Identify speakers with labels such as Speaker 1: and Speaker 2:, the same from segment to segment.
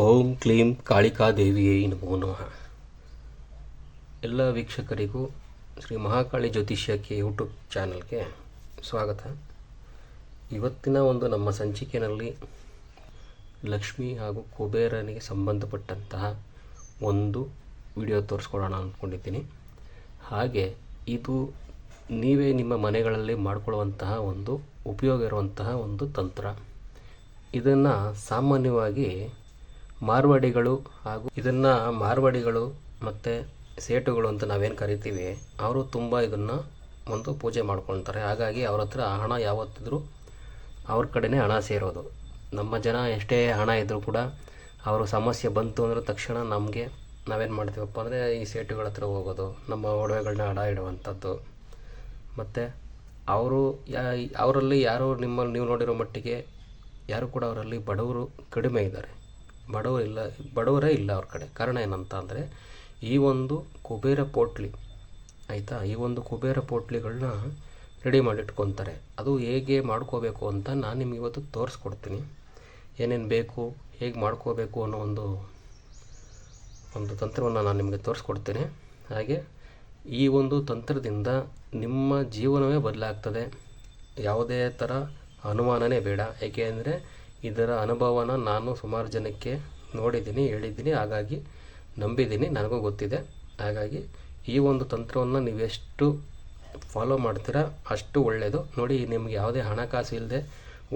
Speaker 1: ಓಂ ಕ್ಲೀಂ ಕಾಳಿಕಾದೇವಿಯೇ ನಮೋ ನಮಃ. ಎಲ್ಲ ವೀಕ್ಷಕರಿಗೂ ಶ್ರೀ ಮಹಾಕಾಳಿ ಜ್ಯೋತಿಷ್ಯಕ್ಕೆ ಯೂಟ್ಯೂಬ್ ಚಾನಲ್ಗೆ ಸ್ವಾಗತ. ಇವತ್ತಿನ ಒಂದು ನಮ್ಮ ಸಂಚಿಕೆಯಲ್ಲಿ ಲಕ್ಷ್ಮಿ ಹಾಗೂ ಕುಬೇರನಿಗೆ ಸಂಬಂಧಪಟ್ಟಂತಹ ಒಂದು ವಿಡಿಯೋ ತೋರಿಸ್ಕೊಡೋಣ ಅಂದ್ಕೊಂಡಿದ್ದೀನಿ. ಹಾಗೆ ಇದು ನೀವೇ ನಿಮ್ಮ ಮನೆಗಳಲ್ಲಿ ಮಾಡಿಕೊಳ್ಳುವಂತಹ ಒಂದು ಉಪಯೋಗ ಇರುವಂತಹ ಒಂದು ತಂತ್ರ. ಇದನ್ನು ಸಾಮಾನ್ಯವಾಗಿ ಮಾರ್ವಾಡಿಗಳು ಹಾಗೂ ಇದನ್ನು ಮಾರ್ವಾಡಿಗಳು ಮತ್ತು ಸೇಟುಗಳು ಅಂತ ನಾವೇನು ಕರಿತೀವಿ, ಅವರು ತುಂಬ ಇದನ್ನು ಒಂದು ಪೂಜೆ ಮಾಡ್ಕೊಳ್ತಾರೆ. ಹಾಗಾಗಿ ಅವ್ರ ಹತ್ರ ಹಣ ಯಾವತ್ತಿದ್ರೂ ಅವ್ರ ಕಡೆನೇ ಹಣ ಸೇರೋದು. ನಮ್ಮ ಜನ ಎಷ್ಟೇ ಹಣ ಇದ್ದರೂ ಕೂಡ ಅವರು ಸಮಸ್ಯೆ ಬಂತು ಅಂದ್ರೆ ತಕ್ಷಣ ನಮಗೆ ನಾವೇನು ಮಾಡ್ತೀವಪ್ಪ ಅಂದರೆ ಈ ಸೇಟುಗಳ ಹತ್ರ ಹೋಗೋದು, ನಮ್ಮ ಒಡವೆಗಳನ್ನ ಅಡ ಇಡುವಂಥದ್ದು. ಮತ್ತು ಅವರು ಯಾ, ಅವರಲ್ಲಿ ಯಾರು ನಿಮ್ಮಲ್ಲಿ ನೀವು ನೋಡಿರೋ ಮಟ್ಟಿಗೆ ಯಾರು ಕೂಡ ಅವರಲ್ಲಿ ಬಡವರು ಕಡಿಮೆ ಇದ್ದಾರೆ. ಬಡವರು ಇಲ್ಲ, ಬಡವರೇ ಇಲ್ಲ ಅವ್ರ ಕಡೆ. ಕಾರಣ ಏನಂತ ಅಂದರೆ, ಈ ಒಂದು ಕುಬೇರ ಪೋಟ್ಲಿ, ಆಯಿತಾ? ಈ ಒಂದು ಕುಬೇರ ಪೋಟ್ಲಿಗಳನ್ನ ರೆಡಿ ಮಾಡಿಟ್ಕೊತಾರೆ. ಅದು ಹೇಗೆ ಮಾಡ್ಕೋಬೇಕು ಅಂತ ನಾನು ನಿಮ್ಗೆ ಇವತ್ತು ತೋರಿಸ್ಕೊಡ್ತೀನಿ. ಏನೇನು ಬೇಕು, ಹೇಗೆ ಮಾಡ್ಕೋಬೇಕು ಅನ್ನೋ ಒಂದು ಒಂದು ತಂತ್ರವನ್ನು ನಾನು ನಿಮಗೆ ತೋರಿಸ್ಕೊಡ್ತೀನಿ. ಹಾಗೆ ಈ ಒಂದು ತಂತ್ರದಿಂದ ನಿಮ್ಮ ಜೀವನವೇ ಬದಲಾಗ್ತದೆ. ಯಾವುದೇ ಥರ ಅನುಮಾನನೇ ಬೇಡ. ಏಕೆ ಅಂದರೆ ಇದರ ಅನುಭವನ ನಾನು ಸುಮಾರು ಜನಕ್ಕೆ ನೋಡಿದ್ದೀನಿ, ಹೇಳಿದ್ದೀನಿ, ಹಾಗಾಗಿ ನಂಬಿದ್ದೀನಿ, ನನಗೂ ಗೊತ್ತಿದೆ. ಹಾಗಾಗಿ ಈ ಒಂದು ತಂತ್ರವನ್ನು ನೀವೆಷ್ಟು ಫಾಲೋ ಮಾಡ್ತೀರಾ ಅಷ್ಟು ಒಳ್ಳೆಯದು ನೋಡಿ, ನಿಮಗೆ ಯಾವುದೇ ಹಣಕಾಸು ಇಲ್ಲದೆ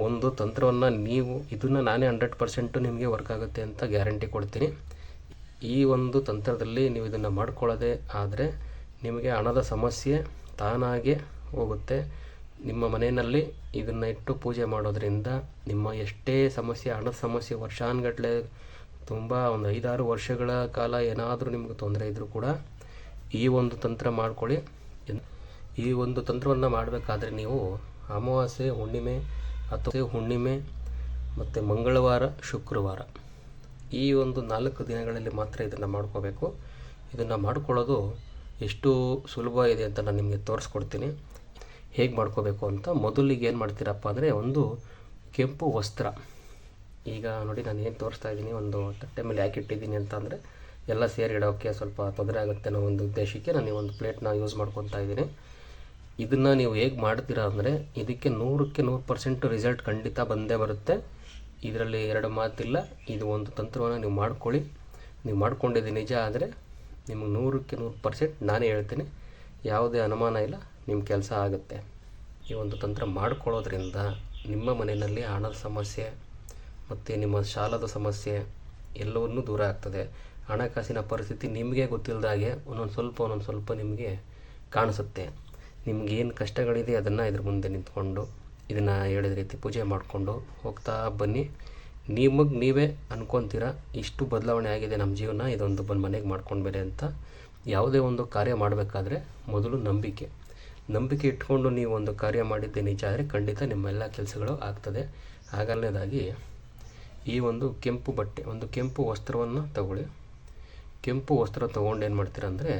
Speaker 1: ಒಂದು ತಂತ್ರವನ್ನು ನೀವು, ಇದನ್ನು ನಾನೇ ಹಂಡ್ರೆಡ್ ಪರ್ಸೆಂಟು ನಿಮಗೆ ವರ್ಕ್ ಆಗುತ್ತೆ ಅಂತ ಗ್ಯಾರಂಟಿ ಕೊಡ್ತೀನಿ. ಈ ಒಂದು ತಂತ್ರದಲ್ಲಿ ನೀವು ಇದನ್ನು ಮಾಡ್ಕೊಳ್ಳೋದೇ ಆದರೆ ನಿಮಗೆ ಹಣದ ಸಮಸ್ಯೆ ತಾನಾಗೆ ಹೋಗುತ್ತೆ. ನಿಮ್ಮ ಮನೆಯಲ್ಲಿ ಇದನ್ನು ಇಟ್ಟು ಪೂಜೆ ಮಾಡೋದ್ರಿಂದ ನಿಮ್ಮ ಎಷ್ಟೇ ಸಮಸ್ಯೆ ಹಣದ ಸಮಸ್ಯೆ ವರ್ಷಾನುಗಟ್ಟಲೆ ತುಂಬ ಒಂದು ಐದಾರು ವರ್ಷಗಳ ಕಾಲ ಏನಾದರೂ ನಿಮಗೆ ತೊಂದರೆ ಇದ್ದರೂ ಕೂಡ ಈ ಒಂದು ತಂತ್ರ ಮಾಡ್ಕೊಳ್ಳಿ. ಈ ಒಂದು ತಂತ್ರವನ್ನು ಮಾಡಬೇಕಾದ್ರೆ ನೀವು ಅಮಾವಾಸ್ಯೆ, ಹುಣ್ಣಿಮೆ ಅಥವಾ ಹುಣ್ಣಿಮೆ ಮತ್ತು ಮಂಗಳವಾರ, ಶುಕ್ರವಾರ ಈ ಒಂದು ನಾಲ್ಕು ದಿನಗಳಲ್ಲಿ ಮಾತ್ರ ಇದನ್ನು ಮಾಡ್ಕೋಬೇಕು. ಇದನ್ನು ಮಾಡ್ಕೊಳ್ಳೋದು ಎಷ್ಟು ಸುಲಭ ಇದೆ ಅಂತ ನಾನು ನಿಮಗೆ ತೋರಿಸ್ಕೊಡ್ತೀನಿ. ಹೇಗೆ ಮಾಡ್ಕೋಬೇಕು ಅಂತ ಮೊದಲಿಗೆ ಏನು ಮಾಡ್ತೀರಪ್ಪ ಅಂದರೆ ಒಂದು ಕೆಂಪು ವಸ್ತ್ರ. ಈಗ ನೋಡಿ ನಾನು ಏನು ತೋರಿಸ್ತಾ ಇದ್ದೀನಿ, ಒಂದು ತಟ್ಟೆ ಮೇಲೆ ಯಾಕೆ ಇಟ್ಟಿದ್ದೀನಿ ಅಂತ ಅಂದರೆ ಎಲ್ಲ ಸೇರಿ ಇಡೋಕ್ಕೆ ಸ್ವಲ್ಪ ತೊಂದರೆ ಆಗುತ್ತೆ ಅನ್ನೋ ಒಂದು ಉದ್ದೇಶಕ್ಕೆ ನಾನು ಈ ಒಂದು ಪ್ಲೇಟ್ನ ಯೂಸ್ ಮಾಡ್ಕೊತಾ ಇದ್ದೀನಿ. ಇದನ್ನು ನೀವು ಹೇಗೆ ಮಾಡ್ತೀರಾ ಅಂದರೆ ಇದಕ್ಕೆ ನೂರಕ್ಕೆ ನೂರು ಪರ್ಸೆಂಟ್ ರಿಸಲ್ಟ್ ಖಂಡಿತ ಬಂದೇ ಬರುತ್ತೆ. ಇದರಲ್ಲಿ ಎರಡು ಮಾತಿಲ್ಲ, ಇದು ಒಂದು ತಂತ್ರವನ್ನು ನೀವು ಮಾಡ್ಕೊಳ್ಳಿ. ನೀವು ಮಾಡ್ಕೊಂಡಿದ್ದು ನಿಜ ಆದರೆ ನಿಮಗೆ ನೂರಕ್ಕೆ ನೂರು ಪರ್ಸೆಂಟ್ ನಾನೇ ಹೇಳ್ತೀನಿ. ಯಾವುದೇ ಅನುಮಾನ ಇಲ್ಲ. ನಿಮ್ಮ ಕೆಲಸ ಆಗುತ್ತೆ. ಈ ಒಂದು ತಂತ್ರ ಮಾಡ್ಕೊಳ್ಳೋದ್ರಿಂದ ನಿಮ್ಮ ಮನೆಯಲ್ಲಿ ಹಣದ ಸಮಸ್ಯೆ ಮತ್ತು ನಿಮ್ಮ ಸಾಲದ ಸಮಸ್ಯೆ ಎಲ್ಲವನ್ನೂ ದೂರ ಆಗ್ತದೆ. ಹಣಕಾಸಿನ ಪರಿಸ್ಥಿತಿ ನಿಮಗೆ ಗೊತ್ತಿಲ್ಲದಾಗೆ ಒಂದೊಂದು ಸ್ವಲ್ಪ ಒಂದೊಂದು ಸ್ವಲ್ಪ ನಿಮಗೆ ಕಾಣಿಸುತ್ತೆ. ನಿಮಗೇನು ಕಷ್ಟಗಳಿದೆ ಅದನ್ನು ಇದ್ರ ಮುಂದೆ ನಿಂತ್ಕೊಂಡು ಇದನ್ನು ಹೇಳಿದ ರೀತಿ ಪೂಜೆ ಮಾಡಿಕೊಂಡು ಹೋಗ್ತಾ ಬನ್ನಿ. ನಿಮಗೆ ನೀವೇ ಅನ್ಕೊತೀರ ಇಷ್ಟು ಬದಲಾವಣೆ ಆಗಿದೆ ನಮ್ಮ ಜೀವನ, ಇದೊಂದು ಬಂದು ಮನೆಗೆ ಮಾಡ್ಕೊಂಡ್ಬೇಡಿ ಅಂತ. ಯಾವುದೇ ಒಂದು ಕಾರ್ಯ ಮಾಡಬೇಕಾದ್ರೆ ಮೊದಲು ನಂಬಿಕೆ. ನಂಬಿಕೆ ಇಟ್ಕೊಂಡು ನೀವು ಒಂದು ಕಾರ್ಯ ಮಾಡಿದ್ದೆ ನಿಜ ಆದರೆ ಖಂಡಿತ ನಿಮ್ಮೆಲ್ಲ ಕೆಲಸಗಳು ಆಗ್ತದೆ. ಹಾಗಲ್ನೇದಾಗಿ ಈ ಒಂದು ಕೆಂಪು ಬಟ್ಟೆ, ಒಂದು ಕೆಂಪು ವಸ್ತ್ರವನ್ನು ತಗೊಳ್ಳಿ. ಕೆಂಪು ವಸ್ತ್ರ ತೊಗೊಂಡು ಏನು ಮಾಡ್ತೀರ ಅಂದರೆ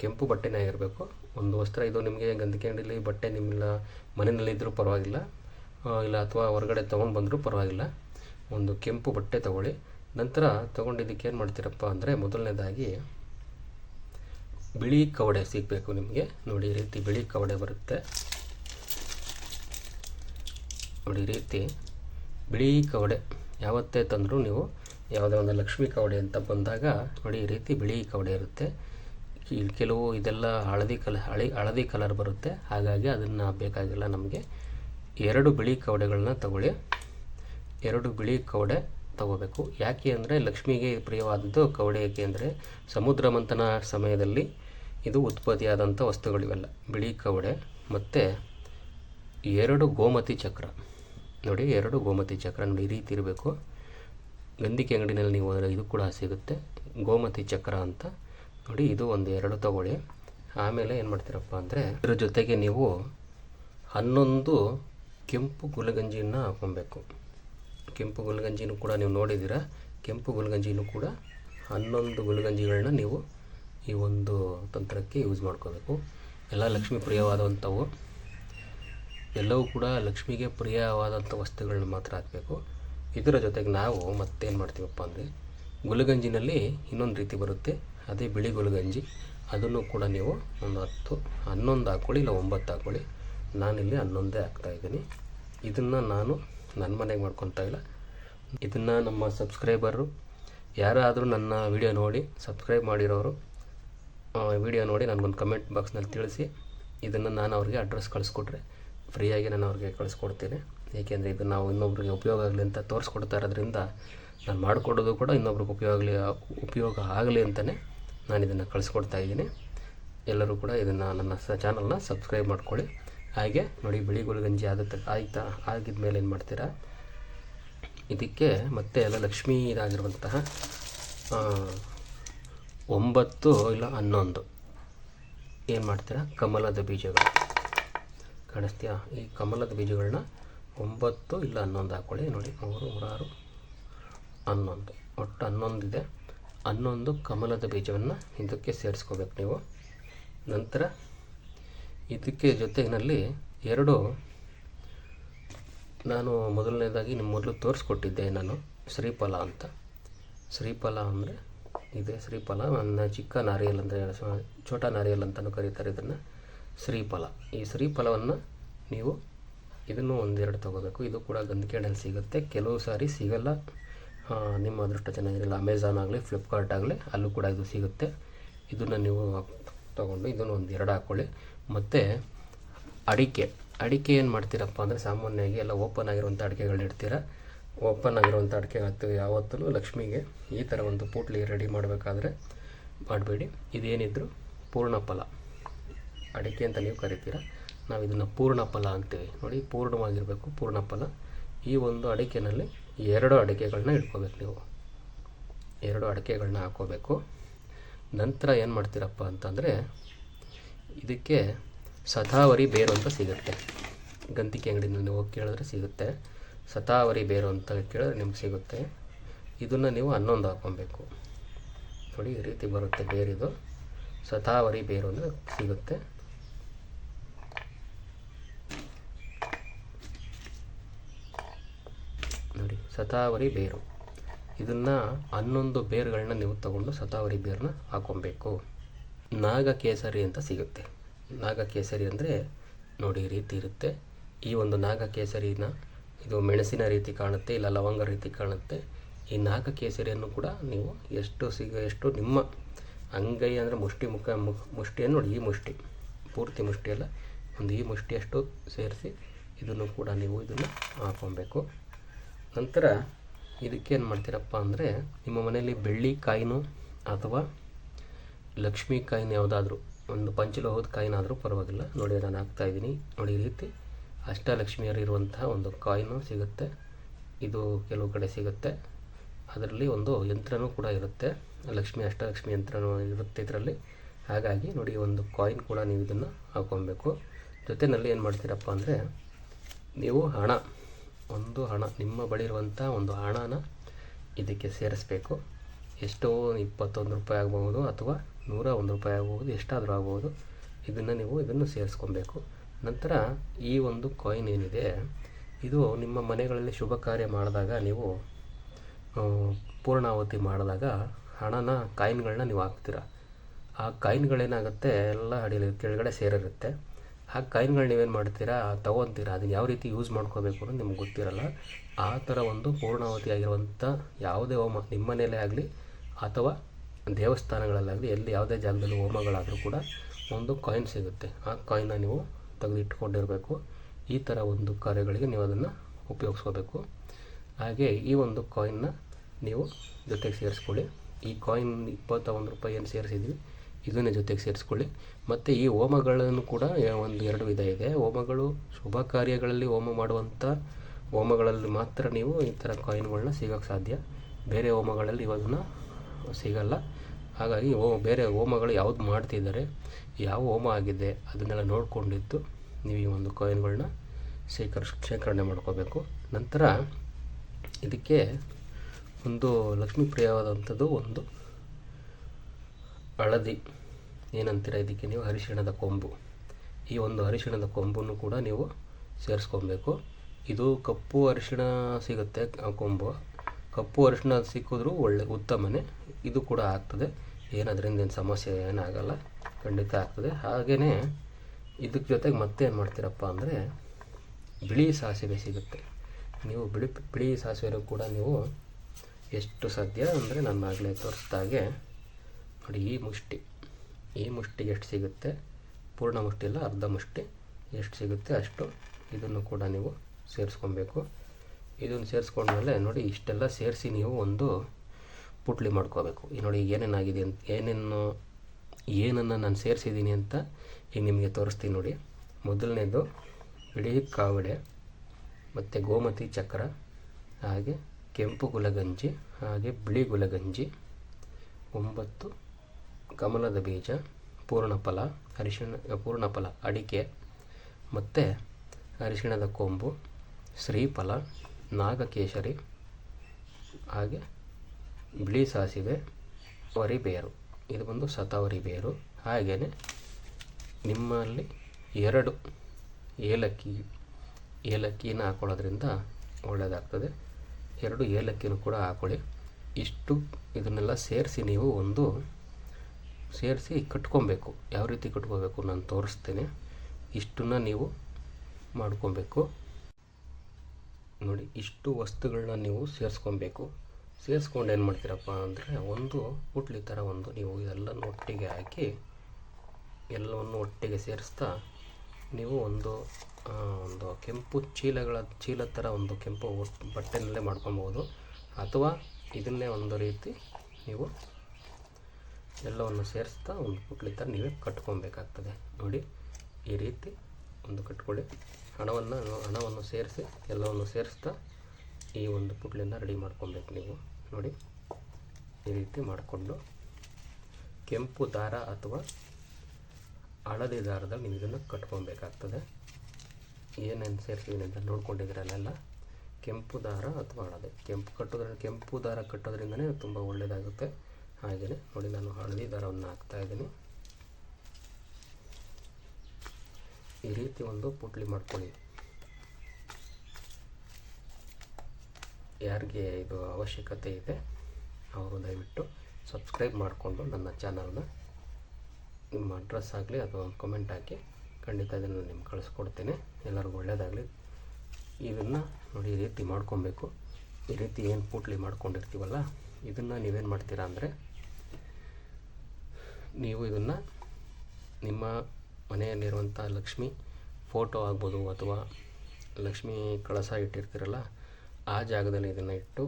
Speaker 1: ಕೆಂಪು ಬಟ್ಟೆನೇ ಆಗಿರಬೇಕು ಒಂದು ವಸ್ತ್ರ, ಇದು ನಿಮಗೆ ಗಂಧಿಕೆ ಅಂಗಡಿಲಿ ಬಟ್ಟೆ ನಿಮ್ಮಿಲ್ಲ ಮನೆಯಲ್ಲಿದ್ದರೂ ಪರವಾಗಿಲ್ಲ. ಇಲ್ಲ ಅಥವಾ ಹೊರಗಡೆ ತೊಗೊಂಡು ಬಂದರೂ ಪರವಾಗಿಲ್ಲ. ಒಂದು ಕೆಂಪು ಬಟ್ಟೆ ತಗೊಳ್ಳಿ. ನಂತರ ತೊಗೊಂಡಿದ್ದಕ್ಕೆ ಏನು ಮಾಡ್ತೀರಪ್ಪ ಅಂದರೆ ಮೊದಲನೇದಾಗಿ ಬಿಳಿ ಕವಡೆ ಸಿಗಬೇಕು ನಿಮಗೆ. ನೋಡಿ ರೀತಿ ಬಿಳಿ ಕವಡೆ ಬರುತ್ತೆ. ನೋಡಿ ರೀತಿ ಬಿಳಿ ಕವಡೆ. ಯಾವತ್ತೇ ತಂದರೂ ನೀವು ಯಾವುದೇ ಒಂದು ಲಕ್ಷ್ಮಿ ಕವಡೆ ಅಂತ ಬಂದಾಗ, ನೋಡಿ, ಈ ರೀತಿ ಬಿಳಿ ಕವಡೆ ಇರುತ್ತೆ. ಇಲ್ಲಿ ಕೆಲವು ಇದೆಲ್ಲ ಹಳದಿ ಕಲರ್ ಹಳಿ, ಹಳದಿ ಕಲರ್ ಬರುತ್ತೆ. ಹಾಗಾಗಿ ಅದನ್ನು ಬೇಕಾಗಿಲ್ಲ ನಮಗೆ. ಎರಡು ಬಿಳಿ ಕವಡೆಗಳನ್ನ ತಗೊಳ್ಳಿ. ಎರಡು ಬಿಳಿ ಕವಡೆ ತಗೋಬೇಕು. ಯಾಕೆ ಅಂದರೆ ಲಕ್ಷ್ಮಿಗೆ ಪ್ರಿಯವಾದದ್ದು ಕವಡೆ ಏಕೆ ಅಂದರೆ ಸಮುದ್ರ ಮಂಥನ ಸಮಯದಲ್ಲಿ ಇದು ಉತ್ಪತ್ತಿಯಾದಂಥ ವಸ್ತುಗಳಿವೆಲ್ಲ. ಬಿಳಿ ಕವಡೆ ಮತ್ತು ಎರಡು ಗೋಮತಿ ಚಕ್ರ. ನೋಡಿ, ಎರಡು ಗೋಮತಿ ಚಕ್ರ ನೋಡಿ, ಈ ರೀತಿ ಇರಬೇಕು. ಗಂಧಿಕೆ ಅಂಗಡಿನಲ್ಲಿ ನೀವು ಹೋದರೆ ಇದು ಕೂಡ ಸಿಗುತ್ತೆ. ಗೋಮತಿ ಚಕ್ರ ಅಂತ. ನೋಡಿ, ಇದು ಒಂದು ಎರಡು ತಗೊಳ್ಳಿ. ಆಮೇಲೆ ಏನು ಮಾಡ್ತೀರಪ್ಪ ಅಂದರೆ, ಇದರ ಜೊತೆಗೆ ನೀವು ಹನ್ನೊಂದು ಕೆಂಪು ಗುಲಗಂಜಿಯನ್ನು ಹಾಕೊಬೇಕು ಕೆಂಪು ಗುಲಗಂಜಿನೂ ಕೂಡ ನೀವು ನೋಡಿದ್ದೀರಾ? ಕೆಂಪು ಗುಲಗಂಜಿನೂ ಕೂಡ ಹನ್ನೊಂದು ಗುಲಗಂಜಿಗಳನ್ನ ನೀವು ಈ ಒಂದು ತಂತ್ರಕ್ಕೆ ಯೂಸ್ ಮಾಡ್ಕೋಬೇಕು. ಎಲ್ಲ ಲಕ್ಷ್ಮೀ ಪ್ರಿಯವಾದಂಥವು, ಎಲ್ಲವೂ ಕೂಡ ಲಕ್ಷ್ಮಿಗೆ ಪ್ರಿಯವಾದಂಥ ವಸ್ತುಗಳನ್ನ ಮಾತ್ರ ಹಾಕಬೇಕು. ಇದರ ಜೊತೆಗೆ ನಾವು ಮತ್ತೇನು ಮಾಡ್ತೀವಪ್ಪ ಅಂದರೆ, ಗುಲಗಂಜಿನಲ್ಲಿ ಇನ್ನೊಂದು ರೀತಿ ಬರುತ್ತೆ. ಅದೇ ಬಿಳಿ ಗುಲಗಂಜಿ. ಅದನ್ನು ಕೂಡ ನೀವು ಒಂದು ಹತ್ತು, ಹನ್ನೊಂದು ಹಾಕ್ಕೊಳ್ಳಿ, ಇಲ್ಲ ಒಂಬತ್ತು ಹಾಕ್ಕೊಳ್ಳಿ. ನಾನಿಲ್ಲಿ ಹನ್ನೊಂದೇ ಹಾಕ್ತಾಯಿದ್ದೀನಿ ಇದನ್ನು ನಾನು ನನ್ನ ಮನೆಗೆ ಮಾಡ್ಕೊತಾ ಇಲ್ಲ. ಇದನ್ನು ನಮ್ಮ ಸಬ್ಸ್ಕ್ರೈಬರು, ಯಾರಾದರೂ ನನ್ನ ವಿಡಿಯೋ ನೋಡಿ ಸಬ್ಸ್ಕ್ರೈಬ್ ಮಾಡಿರೋರು ವಿಡಿಯೋ ನೋಡಿ ನನಗೊಂದು ಕಮೆಂಟ್ ಬಾಕ್ಸ್ನಲ್ಲಿ ತಿಳಿಸಿ. ಇದನ್ನು ನಾನು ಅವ್ರಿಗೆ ಅಡ್ರೆಸ್ ಕಳಿಸ್ಕೊಟ್ರೆ ಫ್ರೀಯಾಗಿ ನಾನು ಅವ್ರಿಗೆ ಕಳಿಸ್ಕೊಡ್ತೀನಿ. ಏಕೆಂದರೆ ಇದು ನಾವು ಇನ್ನೊಬ್ರಿಗೆ ಉಪಯೋಗ ಆಗಲಿ ಅಂತ ತೋರಿಸ್ಕೊಡ್ತಾ ಇರೋದ್ರಿಂದ ನಾನು ಮಾಡಿಕೊಡೋದು ಕೂಡ ಇನ್ನೊಬ್ರಿಗೆ ಉಪಯೋಗ ಆಗಲಿ ಉಪಯೋಗ ಆಗಲಿ ಅಂತಲೇ ನಾನು ಇದನ್ನು ಕಳಿಸ್ಕೊಡ್ತಾ ಇದ್ದೀನಿ. ಎಲ್ಲರೂ ಕೂಡ ಇದನ್ನು ನನ್ನ ಸ ಚಾನಲ್ನ ಸಬ್ಸ್ಕ್ರೈಬ್ ಮಾಡ್ಕೊಳ್ಳಿ. ಹಾಗೆ ನೋಡಿ ಬಿಳಿ ಗಂಜಿ ಆದ ಆಯ್ತಾ ಆಗಿದ ಮೇಲೆ ಏನು ಮಾಡ್ತೀರಾ? ಇದಕ್ಕೆ ಮತ್ತೆ ಎಲ್ಲ ಲಕ್ಷ್ಮೀದಾಗಿರುವಂತಹ ಒಂಬತ್ತು ಇಲ್ಲ ಹನ್ನೊಂದು. ಏನು ಮಾಡ್ತೀರಾ? ಕಮಲದ ಬೀಜಗಳು. ಕಾಣಿಸ್ತೀಯಾ? ಈ ಕಮಲದ ಬೀಜಗಳನ್ನ ಒಂಬತ್ತು ಇಲ್ಲ ಹನ್ನೊಂದು ಹಾಕ್ಕೊಳ್ಳಿ ನೋಡಿ, ಮೂರು, ಮೂರಾರು, ಹನ್ನೊಂದು. ಒಟ್ಟು ಹನ್ನೊಂದಿದೆ ಹನ್ನೊಂದು ಕಮಲದ ಬೀಜವನ್ನು ಇದಕ್ಕೆ ಸೇರಿಸ್ಕೋಬೇಕು ನೀವು. ನಂತರ ಇದಕ್ಕೆ ಜೊತೆಗಿನಲ್ಲಿ ಎರಡು, ನಾನು ಮೊದಲನೇದಾಗಿ ನಿಮ್ಮ ಮೊದಲು ತೋರಿಸ್ಕೊಟ್ಟಿದ್ದೆ ನಾನು ಶ್ರೀಫಲ ಅಂತ. ಶ್ರೀಫಲ ಅಂದರೆ ಇದೆ ಶ್ರೀಫಲ ನನ್ನ ಚಿಕ್ಕ ನಾರಿಯಲ್ ಅಂದರೆ ಛೋಟ ನಾರಿಯಲ್ ಅಂತಲೂ ಕರೀತಾರೆ ಇದನ್ನು. ಶ್ರೀಫಲ ಈ ಶ್ರೀಫಲವನ್ನು ನೀವು ಇದನ್ನು ಒಂದೆರಡು ತೊಗೋಬೇಕು. ಇದು ಕೂಡ ಗಂಧಕೇಡಲ್ಲಿ ಸಿಗುತ್ತೆ. ಕೆಲವು ಸಾರಿ ಸಿಗಲ್ಲ. ನಿಮ್ಮ ಅದೃಷ್ಟ ಚೆನ್ನಾಗಿರಲ್ಲ. ಅಮೆಝಾನ್ ಆಗಲಿ, ಫ್ಲಿಪ್ಕಾರ್ಟ್ ಆಗಲಿ, ಅಲ್ಲೂ ಕೂಡ ಇದು ಸಿಗುತ್ತೆ. ಇದನ್ನು ನೀವು ತೊಗೊಂಡು ಇದನ್ನು ಒಂದು ಎರಡು ಹಾಕ್ಕೊಳ್ಳಿ ಮತ್ತು ಅಡಿಕೆ. ಅಡಿಕೆ ಏನು ಮಾಡ್ತೀರಪ್ಪ ಅಂದರೆ ಸಾಮಾನ್ಯವಾಗಿ ಎಲ್ಲ ಓಪನ್ ಆಗಿರುವಂಥ ಅಡಿಕೆಗಳನ್ನ ಇಡ್ತೀರ. ಓಪನ್ ಆಗಿರುವಂಥ ಅಡಿಕೆ ಹಾಕ್ತೀವಿ ಯಾವತ್ತೂ ಲಕ್ಷ್ಮಿಗೆ. ಈ ಥರ ಒಂದು ಪೂಟ್ಲಿ ರೆಡಿ ಮಾಡಬೇಕಾದ್ರೆ ಮಾಡಬೇಡಿ. ಇದೇನಿದ್ರು ಪೂರ್ಣ ಫಲ ಅಡಿಕೆ ಅಂತ ನೀವು ಕರಿತೀರ? ನಾವು ಇದನ್ನು ಪೂರ್ಣ ಫಲ ಅಂತೀವಿ. ನೋಡಿ, ಪೂರ್ಣವಾಗಿರಬೇಕು ಪೂರ್ಣ ಫಲ ಈ ಒಂದು ಅಡಿಕೆನಲ್ಲಿ ಎರಡು ಅಡಿಕೆಗಳನ್ನ ಇಟ್ಕೋಬೇಕು ನೀವು. ಎರಡು ಅಡಿಕೆಗಳನ್ನ ಹಾಕೋಬೇಕು. ನಂತರ ಏನು ಮಾಡ್ತೀರಪ್ಪ ಅಂತಂದರೆ, ಇದಕ್ಕೆ ಸದಾವರಿ ಬೇರು ಅಂತ ಸಿಗುತ್ತೆ. ಗಂತಿಕೆ ಅಂಗಡಿನಲ್ಲಿ ಹೋಗಿ ಕೇಳಿದ್ರೆ ಸಿಗುತ್ತೆ. ಸತಾವರಿ ಬೇರು ಅಂತ ಕೇಳಿದ್ರೆ ನಿಮ್ಗೆ ಸಿಗುತ್ತೆ. ಇದನ್ನು ನೀವು ಹನ್ನೊಂದು ಹಾಕ್ಕೊಬೇಕು. ನೋಡಿ, ಈ ರೀತಿ ಬರುತ್ತೆ ಬೇರಿದು. ಸತಾವರಿ ಬೇರು ಅಂದರೆ ಸಿಗುತ್ತೆ. ನೋಡಿ ಸತಾವರಿ ಬೇರು. ಇದನ್ನು ಹನ್ನೊಂದು ಬೇರುಗಳನ್ನ ನೀವು ತಗೊಂಡು ಸತಾವರಿ ಬೇರನ್ನ ಹಾಕೊಬೇಕು ನಾಗ ಕೇಸರಿ ಅಂತ ಸಿಗುತ್ತೆ. ನಾಗ ಕೇಸರಿ ಅಂದರೆ ನೋಡಿ, ಈ ರೀತಿ ಇರುತ್ತೆ. ಈ ಒಂದು ನಾಗ ಕೇಸರಿನ ಇದು ಮೆಣಸಿನ ರೀತಿ ಕಾಣುತ್ತೆ, ಇಲ್ಲ ಲವಂಗ ರೀತಿ ಕಾಣುತ್ತೆ. ಈ ನಾಲ್ಕು ಕೇಸರಿಯನ್ನು ಕೂಡ ನೀವು ಎಷ್ಟು ಸಿಗ, ಎಷ್ಟು ನಿಮ್ಮ ಅಂಗೈ ಅಂದರೆ ಮುಷ್ಟಿ ಮುಖ ಮುಷ್ಟಿಯನ್ನು ನೋಡಿ, ಈ ಮುಷ್ಟಿ, ಪೂರ್ತಿ ಮುಷ್ಟಿ ಅಲ್ಲ, ಒಂದು ಈ ಮುಷ್ಟಿಯಷ್ಟು ಸೇರಿಸಿ ಇದನ್ನು ಕೂಡ ನೀವು ಇದನ್ನು ಹಾಕೊಬೇಕು. ನಂತರ ಇದಕ್ಕೇನು ಮಾಡ್ತೀರಪ್ಪ ಅಂದರೆ ನಿಮ್ಮ ಮನೆಯಲ್ಲಿ ಬೆಳ್ಳಿ ಕಾಯಿನೂ ಅಥವಾ ಲಕ್ಷ್ಮೀ ಕಾಯಿನ್ ಯಾವುದಾದ್ರೂ, ಒಂದು ಪಂಚಲೋಹದ ಕಾಯಿನಾದರೂ ಪರವಾಗಿಲ್ಲ. ನೋಡಿ, ನಾನು ಹಾಕ್ತಾಯಿದ್ದೀನಿ ನೋಡಿ, ಈ ರೀತಿ ಅಷ್ಟಲಕ್ಷ್ಮಿಯರು ಇರುವಂತಹ ಒಂದು ಕಾಯಿನು ಸಿಗುತ್ತೆ. ಇದು ಕೆಲವು ಕಡೆ ಸಿಗುತ್ತೆ. ಅದರಲ್ಲಿ ಒಂದು ಯಂತ್ರನೂ ಕೂಡ ಇರುತ್ತೆ. ಲಕ್ಷ್ಮಿ ಅಷ್ಟಲಕ್ಷ್ಮಿ ಯಂತ್ರನೂ ಇರುತ್ತೆ ಇದರಲ್ಲಿ. ಹಾಗಾಗಿ ನೋಡಿ ಒಂದು ಕಾಯಿನ್ ಕೂಡ ನೀವು ಇದನ್ನು ಹಾಕೊಬೇಕು ಜೊತೆಯಲ್ಲಿ ಏನು ಮಾಡ್ತೀರಪ್ಪ ಅಂದರೆ, ನೀವು ಹಣ, ಒಂದು ಹಣ, ನಿಮ್ಮ ಬಳಿ ಇರುವಂಥ ಒಂದು ಹಣನ ಇದಕ್ಕೆ ಸೇರಿಸ್ಬೇಕು. ಎಷ್ಟೋ ಇಪ್ಪತ್ತೊಂದು ರೂಪಾಯಿ ಆಗಬಹುದು ಅಥವಾ ನೂರ ಒಂದು ರೂಪಾಯಿ ಆಗ್ಬೋದು ಎಷ್ಟಾದರೂ ಆಗ್ಬೋದು ಇದನ್ನು ನೀವು ಇದನ್ನು ಸೇರಿಸ್ಕೊಬೇಕು ನಂತರ ಈ ಒಂದು ಕಾಯಿನ್ ಏನಿದೆ, ಇದು ನಿಮ್ಮ ಮನೆಗಳಲ್ಲಿ ಶುಭ ಕಾರ್ಯ ಮಾಡಿದಾಗ ನೀವು ಪೂರ್ಣಾವತಿ ಮಾಡಿದಾಗ ಹಣನ ಕಾಯಿನ್ಗಳನ್ನ ನೀವು ಹಾಕ್ತೀರ? ಆ ಕಾಯಿನ್ಗಳೇನಾಗುತ್ತೆ ಎಲ್ಲ ಅಡಿಯಲ್ಲಿ ಕೆಳಗಡೆ ಸೇರಿರುತ್ತೆ. ಆ ಕಾಯಿನ್ಗಳು ನೀವೇನು ಮಾಡ್ತೀರಾ? ತೊಗೊತೀರ? ಅದನ್ನು ಯಾವ ರೀತಿ ಯೂಸ್ ಮಾಡ್ಕೋಬೇಕು ಅನ್ನೋದು ನಿಮ್ಗೆ ಗೊತ್ತಿರಲ್ಲ. ಆ ಥರ ಒಂದು ಪೂರ್ಣಾವತಿ ಆಗಿರುವಂಥ ಯಾವುದೇ ಹೋಮ, ನಿಮ್ಮ ಮನೆಯಲ್ಲೇ ಆಗಲಿ ಅಥವಾ ದೇವಸ್ಥಾನಗಳಲ್ಲಾಗಲಿ, ಎಲ್ಲಿ ಯಾವುದೇ ಜಾಗದಲ್ಲಿ ಹೋಮಗಳಾದರೂ ಕೂಡ ಒಂದು ಕಾಯಿನ್ ಸಿಗುತ್ತೆ. ಆ ಕಾಯಿನ್ನ ನೀವು ತೆಗೆದಿಟ್ಕೊಂಡಿರಬೇಕು ಈ ಥರ ಒಂದು ಕಾರ್ಯಗಳಿಗೆ ನೀವು ಅದನ್ನು ಉಪಯೋಗಿಸ್ಕೋಬೇಕು. ಹಾಗೆ ಈ ಒಂದು ಕಾಯಿನ್ನ ನೀವು ಜೊತೆಗೆ ಸೇರಿಸ್ಕೊಳ್ಳಿ. ಈ ಕಾಯಿನ್ ಇಪ್ಪತ್ತ ಒಂದು ರೂಪಾಯಿ ಏನು ಸೇರಿಸಿದ್ವಿ. ಇದನ್ನೇ ಜೊತೆಗೆ ಸೇರಿಸ್ಕೊಳ್ಳಿ. ಮತ್ತು ಈ ಹೋಮಗಳನ್ನು ಕೂಡ ಒಂದು ಎರಡು ವಿಧ ಇದೆ. ಹೋಮಗಳು ಶುಭ ಕಾರ್ಯಗಳಲ್ಲಿ ಹೋಮ ಮಾಡುವಂಥ ಹೋಮಗಳಲ್ಲಿ ಮಾತ್ರ ನೀವು ಈ ಥರ ಕಾಯಿನ್ಗಳನ್ನ ಸಿಗೋಕ್ಕೆ ಸಾಧ್ಯ. ಬೇರೆ ಹೋಮಗಳಲ್ಲಿ ಇವಾಗನ್ನ ಸಿಗಲ್ಲ. ಹಾಗಾಗಿ ಹೋ ಬೇರೆ ಹೋಮಗಳು ಯಾವ್ದು ಮಾಡ್ತಿದ್ದಾರೆ, ಯಾವ ಹೋಮ ಆಗಿದೆ ಅದನ್ನೆಲ್ಲ ನೋಡಿಕೊಂಡಿದ್ದು ನೀವು ಈ ಒಂದು ಕಾಯಿನ್ಗಳನ್ನ ಶೇಖರ್ ಶೇಖರಣೆ ಮಾಡ್ಕೋಬೇಕು. ನಂತರ ಇದಕ್ಕೆ ಒಂದು ಲಕ್ಷ್ಮೀಪ್ರಿಯವಾದಂಥದ್ದು ಒಂದು ಹಳದಿ, ಏನಂತೀರ ಇದಕ್ಕೆ ನೀವು ಅರಿಶಿಣದ ಕೊಂಬು. ಈ ಒಂದು ಅರಿಶಿಣದ ಕೊಂಬನ್ನು ಕೂಡ ನೀವು ಸೇರಿಸ್ಕೊಬೇಕು. ಇದು ಕಪ್ಪು ಅರಿಶಿಣ ಸಿಗುತ್ತೆ ಕೊಂಬು. ಕಪ್ಪು ಅರಿಶಿಣ ಸಿಕ್ಕಿದ್ರೂ ಒಳ್ಳೆ, ಉತ್ತಮನೇ. ಇದು ಕೂಡ ಆಗ್ತದೆ. ಏನು ಅದರಿಂದ ಏನು ಸಮಸ್ಯೆ ಏನಾಗಲ್ಲ, ಖಂಡಿತ ಆಗ್ತದೆ. ಹಾಗೆಯೇ ಇದಕ್ಕೆ ಜೊತೆಗೆ ಮತ್ತೆ ಏನು ಮಾಡ್ತೀರಪ್ಪ ಅಂದರೆ ಬಿಳಿ ಸಾಸಿವೆ ಸಿಗುತ್ತೆ. ನೀವು ಬಿಳಿ ಬಿಳಿ ಸಾಸಿವೆ ಕೂಡ ನೀವು ಎಷ್ಟು ಸಾಧ್ಯ ಅಂದರೆ ನಾನು ಆಗಲೇ ತೋರಿಸ್ದಾಗೆ ನೋಡಿ, ಈ ಮುಷ್ಟಿ ಈ ಮುಷ್ಟಿ ಎಷ್ಟು ಸಿಗುತ್ತೆ? ಪೂರ್ಣ ಮುಷ್ಟಿ ಇಲ್ಲ ಅರ್ಧ ಮುಷ್ಟಿ ಎಷ್ಟು ಸಿಗುತ್ತೆ? ಅಷ್ಟು ಇದನ್ನು ಕೂಡ ನೀವು ಸೇರಿಸ್ಕೊಬೇಕು. ಇದನ್ನು ಸೇರಿಸ್ಕೊಂಡ್ಮೇಲೆ ನೋಡಿ, ಇಷ್ಟೆಲ್ಲ ಸೇರಿಸಿ ನೀವು ಒಂದು ಪುಟ್ಲಿ ಮಾಡ್ಕೋಬೇಕು. ಈ ನೋಡಿ ಏನೇನಾಗಿದೆ ಅಂತ ಏನೇನು ಏನನ್ನು ನಾನು ಸೇರಿಸಿದ್ದೀನಿ ಅಂತ ಈಗ ನಿಮಗೆ ತೋರಿಸ್ತೀನಿ ನೋಡಿ. ಮೊದಲನೇದು ಬಿಳಿ ಕಾವಡೆ ಮತ್ತು ಗೋಮತಿ ಚಕ್ರ, ಹಾಗೆ ಕೆಂಪು ಗುಲಗಂಜಿ, ಹಾಗೆ ಬಿಳಿ ಗುಲಗಂಜಿ, ಒಂಬತ್ತು ಕಮಲದ ಬೀಜ, ಪೂರ್ಣಫಲ, ಅರಿಶಿಣ ಪೂರ್ಣಫಲ, ಅಡಿಕೆ, ಮತ್ತು ಅರಿಶಿಣದ ಕೊಂಬು, ಶ್ರೀಫಲ, ನಾಗಕೇಶರಿ, ಹಾಗೆ ಬಿಳಿ ಸಾಸಿವೆ ವರಿ ಬೇರು. ಇದು ಬಂದು ಸತಾವರಿ ಬೇರು. ಹಾಗೆಯೇ ನಿಮ್ಮಲ್ಲಿ ಎರಡು ಏಲಕ್ಕಿ, ಏಲಕ್ಕಿನ ಹಾಕೊಳ್ಳೋದ್ರಿಂದ ಒಳ್ಳೆಯದಾಗ್ತದೆ ಎರಡು ಏಲಕ್ಕಿನೂ ಕೂಡ ಹಾಕೊಳ್ಳಿ. ಇಷ್ಟು ಇದನ್ನೆಲ್ಲ ಸೇರಿಸಿ ನೀವು ಒಂದು ಸೇರಿಸಿ ಕಟ್ಕೊಬೇಕು. ಯಾವ ರೀತಿ ಕಟ್ಕೋಬೇಕು ನಾನು ತೋರಿಸ್ತೇನೆ. ಇಷ್ಟನ್ನ ನೀವು ಮಾಡ್ಕೊಬೇಕು. ನೋಡಿ, ಇಷ್ಟು ವಸ್ತುಗಳನ್ನ ನೀವು ಸೇರಿಸ್ಕೊಬೇಕು. ಸೇರಿಸ್ಕೊಂಡು ಏನು ಮಾಡ್ತೀರಪ್ಪ ಅಂದರೆ ಒಂದು ಪುಟ್ಲಿ ಥರ ಒಂದು ನೀವು ಇದೆಲ್ಲನೂ ಒಟ್ಟಿಗೆ ಹಾಕಿ ಎಲ್ಲವನ್ನು ಒಟ್ಟಿಗೆ ಸೇರಿಸ್ತಾ ನೀವು ಒಂದು ಒಂದು ಕೆಂಪು ಚೀಲಗಳ ಚೀಲ ಥರ ಒಂದು ಕೆಂಪು ಬಟ್ಟೆನಲ್ಲೇ ಮಾಡ್ಕೊಬೋದು ಅಥವಾ ಇದನ್ನೇ ಒಂದು ರೀತಿ ನೀವು ಎಲ್ಲವನ್ನು ಸೇರಿಸ್ತಾ ಒಂದು ಪುಟ್ಲಿ ಥರ ನೀವೇ ಕಟ್ಕೊಬೇಕಾಗ್ತದೆ. ನೋಡಿ, ಈ ರೀತಿ ಒಂದು ಕಟ್ಕೊಳ್ಳಿ. ಹಣವನ್ನು ಹಣವನ್ನು ಸೇರಿಸಿ ಎಲ್ಲವನ್ನು ಸೇರಿಸ್ತಾ ಈ ಒಂದು ಪುಟ್ಲಿಂದ ರೆಡಿ ಮಾಡ್ಕೊಬೇಕು ನೀವು. ನೋಡಿ, ಈ ರೀತಿ ಮಾಡಿಕೊಂಡು ಕೆಂಪು ದಾರ ಅಥವಾ ಹಳದಿ ದಾರದಲ್ಲಿ ನೀವು ಇದನ್ನು ಕಟ್ಕೊಬೇಕಾಗ್ತದೆ. ಏನೇನು ಸೇರಿಸಿದ್ದೀನಿ ಅಂತ ನೋಡ್ಕೊಂಡಿದ್ದೀರಲ್ಲೆಲ್ಲ? ಕೆಂಪು ದಾರ ಅಥವಾ ಹಳದಿ. ಕೆಂಪು ಕಟ್ಟೋದ್ರಿಂದ, ಕೆಂಪು ದಾರ ಕಟ್ಟೋದ್ರಿಂದನೇ ತುಂಬ ಒಳ್ಳೆಯದಾಗುತ್ತೆ ಹಾಗೆಯೇ ನೋಡಿ, ನಾನು ಹಳದಿ ದಾರವನ್ನು ಹಾಕ್ತಾ ಇದ್ದೀನಿ. ಈ ರೀತಿ ಒಂದು ಪುಟ್ಲಿ ಮಾಡ್ಕೊಳ್ಳಿ. ಯಾರಿಗೆ ಇದು ಅವಶ್ಯಕತೆ ಇದೆ, ಅವರು ದಯವಿಟ್ಟು ಸಬ್ಸ್ಕ್ರೈಬ್ ಮಾಡಿಕೊಂಡು ನನ್ನ ಚಾನಲ್ನ ನಿಮ್ಮ ಅಡ್ರೆಸ್ ಆಗಲಿ ಅಥವಾ ಒಂದು ಕಮೆಂಟ್ ಹಾಕಿ, ಖಂಡಿತ ಇದನ್ನು ನಿಮ್ಗೆ ಕಳಿಸ್ಕೊಡ್ತೇನೆ. ಎಲ್ಲರಿಗೂ ಒಳ್ಳೆಯದಾಗಲಿ ಇದನ್ನು ನೋಡಿ, ಈ ರೀತಿ ಮಾಡ್ಕೊಬೇಕು. ಈ ರೀತಿ ಏನು ಪೂಟ್ಲಿ ಮಾಡ್ಕೊಂಡಿರ್ತೀವಲ್ಲ, ಇದನ್ನು ನೀವೇನು ಮಾಡ್ತೀರಾ ಅಂದರೆ, ನೀವು ಇದನ್ನು ನಿಮ್ಮ ಮನೆಯಲ್ಲಿರುವಂಥ ಲಕ್ಷ್ಮಿ ಫೋಟೋ ಆಗ್ಬೋದು ಅಥವಾ ಲಕ್ಷ್ಮಿ ಕಳಸ ಇಟ್ಟಿರ್ತೀರಲ್ಲ ಆ ಜಾಗದಲ್ಲಿ ಇದನ್ನು ಇಟ್ಟು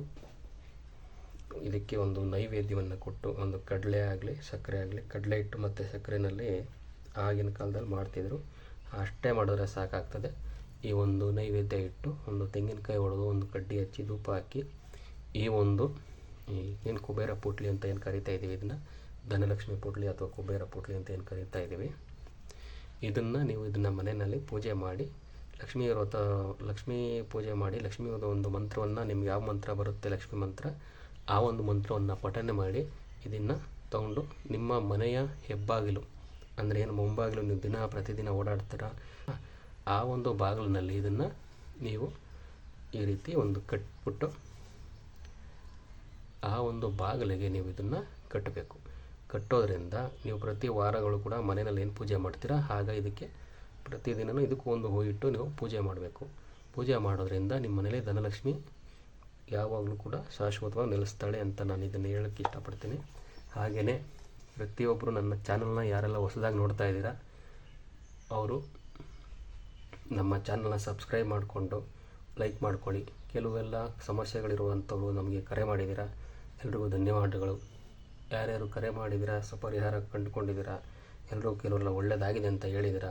Speaker 1: ಇದಕ್ಕೆ ಒಂದು ನೈವೇದ್ಯವನ್ನು ಕೊಟ್ಟು, ಒಂದು ಕಡಲೆ ಆಗಲಿ, ಸಕ್ಕರೆ ಆಗಲಿ, ಕಡಲೆ ಇಟ್ಟು ಮತ್ತು ಸಕ್ಕರೆನಲ್ಲಿ ಆಗಿನ ಕಾಲದಲ್ಲಿ ಮಾಡ್ತಿದ್ರು. ಅಷ್ಟೇ ಮಾಡಿದ್ರೆ ಸಾಕಾಗ್ತದೆ. ಈ ಒಂದು ನೈವೇದ್ಯ ಇಟ್ಟು ಒಂದು ತೆಂಗಿನಕಾಯಿ ಒಡೆದು ಒಂದು ಕಡ್ಡಿ ಹಚ್ಚಿ ಧೂಪ ಹಾಕಿ, ಈ ಒಂದು ಏನು ಕುಬೇರ ಪುಟ್ಲಿ ಅಂತ ಏನು ಕರಿತಾ ಇದ್ದೀವಿ ಇದನ್ನು? ಧನಲಕ್ಷ್ಮಿ ಪುಟ್ಲಿ ಅಥವಾ ಕುಬೇರ ಪುಟ್ಲಿ ಅಂತ ಏನು ಕರಿತಾ ಇದ್ದೀವಿ ಇದನ್ನು ನೀವು ಇದನ್ನು ಮನೆಯಲ್ಲಿ ಪೂಜೆ ಮಾಡಿ ಲಕ್ಷ್ಮೀ ವ್ರತ, ಲಕ್ಷ್ಮೀ ಪೂಜೆ ಮಾಡಿ ಲಕ್ಷ್ಮೀ ಒಂದು ಮಂತ್ರವನ್ನು ನಿಮ್ಗೆ ಯಾವ ಮಂತ್ರ ಬರುತ್ತೆ ಲಕ್ಷ್ಮಿ ಮಂತ್ರ, ಆ ಒಂದು ಮಂತ್ರವನ್ನು ಪಠನೆ ಮಾಡಿ ಇದನ್ನು ತಗೊಂಡು ನಿಮ್ಮ ಮನೆಯ ಹೆಬ್ಬಾಗಿಲು, ಅಂದರೆ ಏನು ಮುಂಬಾಗಿಲು ನೀವು ದಿನ ಪ್ರತಿದಿನ ಓಡಾಡ್ತೀರ, ಆ ಒಂದು ಬಾಗಿಲಿನಲ್ಲಿ ಇದನ್ನು ನೀವು ಈ ರೀತಿ ಒಂದು ಕಟ್ಬಿಟ್ಟು ಆ ಒಂದು ಬಾಗಿಲಿಗೆ ನೀವು ಇದನ್ನು ಕಟ್ಟಬೇಕು. ಕಟ್ಟೋದ್ರಿಂದ ನೀವು ಪ್ರತಿ ವಾರಗಳು ಕೂಡ ಮನೆಯಲ್ಲಿ ಏನು ಪೂಜೆ ಮಾಡ್ತೀರಾ ಆಗ ಇದಕ್ಕೆ ಪ್ರತಿದಿನವೂ ಇದಕ್ಕೂ ಒಂದು ಹೂವಿಟ್ಟು ನೀವು ಪೂಜೆ ಮಾಡಬೇಕು. ಪೂಜೆ ಮಾಡೋದ್ರಿಂದ ನಿಮ್ಮ ಮನೇಲಿ ಧನಲಕ್ಷ್ಮಿ ಯಾವಾಗಲೂ ಕೂಡ ಶಾಶ್ವತವಾಗಿ ನೆಲೆಸ್ತಾಳೆ ಅಂತ ನಾನು ಇದನ್ನು ಹೇಳೋಕ್ಕೆ ಇಷ್ಟಪಡ್ತೀನಿ. ಹಾಗೆಯೇ ಪ್ರತಿಯೊಬ್ಬರು ನನ್ನ ಚಾನಲ್ನ ಯಾರೆಲ್ಲ ಹೊಸದಾಗಿ ನೋಡ್ತಾ ಇದ್ದೀರಾ, ಅವರು ನಮ್ಮ ಚಾನಲ್ನ ಸಬ್ಸ್ಕ್ರೈಬ್ ಮಾಡಿಕೊಂಡು ಲೈಕ್ ಮಾಡ್ಕೊಳ್ಳಿ. ಕೆಲವೆಲ್ಲ ಸಮಸ್ಯೆಗಳಿರುವಂಥವ್ರು ನಮಗೆ ಕರೆ ಮಾಡಿದ್ದೀರಾ, ಎಲ್ರಿಗೂ ಧನ್ಯವಾದಗಳು. ಯಾರ್ಯಾರು ಕರೆ ಮಾಡಿದ್ದೀರಾ, ಸಪರಿಹಾರ ಕಂಡುಕೊಂಡಿದ್ದೀರಾ ಎಲ್ಲರೂ ಕೆಲವೆಲ್ಲ ಒಳ್ಳೆಯದಾಗಿದೆ ಅಂತ ಹೇಳಿದ್ದೀರಾ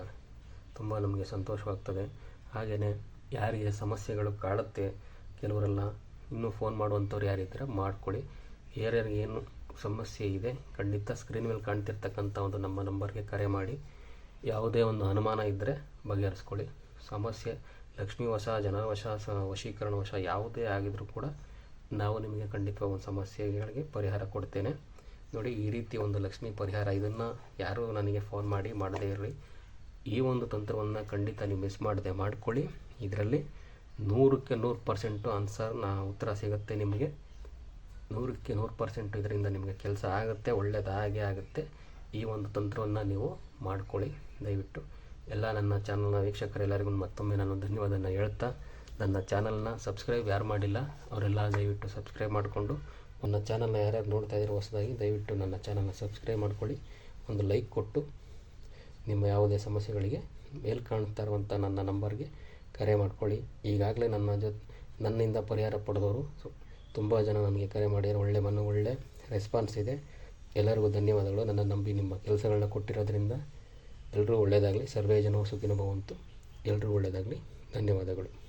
Speaker 1: ತುಂಬ ನಮಗೆ ಸಂತೋಷವಾಗ್ತದೆ. ಹಾಗೆಯೇ ಯಾರಿಗೆ ಸಮಸ್ಯೆಗಳು ಕಾಡುತ್ತೆ, ಕೆಲವರೆಲ್ಲ ಇನ್ನೂ ಫೋನ್ ಮಾಡುವಂಥವ್ರು ಯಾರಿದ್ದರೆ ಮಾಡ್ಕೊಳ್ಳಿ. ಯಾರ್ಯಾರಿಗೆ ಏನು ಸಮಸ್ಯೆ ಇದೆ, ಖಂಡಿತ ಸ್ಕ್ರೀನ್ ಮೇಲೆ ಕಾಣ್ತಿರ್ತಕ್ಕಂಥ ಒಂದು ನಮ್ಮ ನಂಬರ್ಗೆ ಕರೆ ಮಾಡಿ. ಯಾವುದೇ ಒಂದು ಅನುಮಾನ ಇದ್ದರೆ ಬಗೆಹರಿಸ್ಕೊಳ್ಳಿ. ಸಮಸ್ಯೆ ಲಕ್ಷ್ಮೀ ವಶ ಜನವಶ, ಸ ವಶೀಕರಣ ವಶ ಯಾವುದೇ ಆಗಿದ್ರೂ ಕೂಡ ನಾವು ನಿಮಗೆ ಖಂಡಿತ ಒಂದು ಸಮಸ್ಯೆಗಳಿಗೆ ಪರಿಹಾರ ಕೊಡ್ತೇನೆ. ನೋಡಿ, ಈ ರೀತಿ ಒಂದು ಲಕ್ಷ್ಮೀ ಪರಿಹಾರ ಇದನ್ನು ಯಾರೂ ನನಗೆ ಫೋನ್ ಮಾಡಿ ಮಾಡದೇ ಇರಲಿ. ಈ ಒಂದು ತಂತ್ರವನ್ನು ಖಂಡಿತ ನೀವು ಮಿಸ್ ಮಾಡದೆ ಮಾಡಿಕೊಳ್ಳಿ. ಇದರಲ್ಲಿ ನೂರಕ್ಕೆ ನೂರು ಪರ್ಸೆಂಟು ಆನ್ಸರ್ ನಾ ಉತ್ತರ ಸಿಗುತ್ತೆ ನಿಮಗೆ. ನೂರಕ್ಕೆ ನೂರು ಪರ್ಸೆಂಟ್ ಇದರಿಂದ ನಿಮಗೆ ಕೆಲಸ ಆಗುತ್ತೆ ಒಳ್ಳೆಯದು ಹಾಗೆ ಆಗುತ್ತೆ. ಈ ಒಂದು ತಂತ್ರವನ್ನು ನೀವು ಮಾಡಿಕೊಳ್ಳಿ. ದಯವಿಟ್ಟು ಎಲ್ಲ ನನ್ನ ಚಾನಲ್ನ ವೀಕ್ಷಕರೆಲ್ಲರಿಗೂ ಮತ್ತೊಮ್ಮೆ ನಾನು ಧನ್ಯವಾದನ ಹೇಳ್ತಾ, ನನ್ನ ಚಾನಲ್ನ ಸಬ್ಸ್ಕ್ರೈಬ್ ಯಾರು ಮಾಡಿಲ್ಲ, ಅವರೆಲ್ಲ ದಯವಿಟ್ಟು ಸಬ್ಸ್ಕ್ರೈಬ್ ಮಾಡಿಕೊಂಡು, ನನ್ನ ಚಾನಲ್ನ ಯಾರ್ಯಾರು ನೋಡ್ತಾ ಇದ್ದೀರೋ ಹೊಸದಾಗಿ ದಯವಿಟ್ಟು ನನ್ನ ಚಾನಲ್ನ ಸಬ್ಸ್ಕ್ರೈಬ್ ಮಾಡ್ಕೊಳ್ಳಿ. ಒಂದು ಲೈಕ್ ಕೊಟ್ಟು ನಿಮ್ಮ ಯಾವುದೇ ಸಮಸ್ಯೆಗಳಿಗೆ ಮೇಲ್ ಕಾಣ್ತಾ ಇರುವಂಥ ನನ್ನ ನಂಬರ್ಗೆ ಕರೆ ಮಾಡ್ಕೊಳ್ಳಿ. ಈಗಾಗಲೇ ನನ್ನ ಜೊತೆ, ನನ್ನಿಂದ ಪರಿಹಾರ ಪಡೆದವರು ತುಂಬ ಜನ ನನಗೆ ಕರೆ ಮಾಡಿ ಒಳ್ಳೆ ಮನ, ಒಳ್ಳೆ ರೆಸ್ಪಾನ್ಸ್ ಇದೆ. ಎಲ್ಲರಿಗೂ ಧನ್ಯವಾದಗಳು. ನನ್ನ ನಂಬಿ ನಿಮ್ಮ ಕೆಲಸಗಳನ್ನ ಕೊಟ್ಟಿರೋದ್ರಿಂದ ಎಲ್ಲರೂ ಒಳ್ಳೆಯದಾಗಲಿ ಸರ್ವೇ ಜನವು ಸುಖಿನ ಭವಂತು. ಎಲ್ಲರೂ ಒಳ್ಳೆಯದಾಗಲಿ ಧನ್ಯವಾದಗಳು.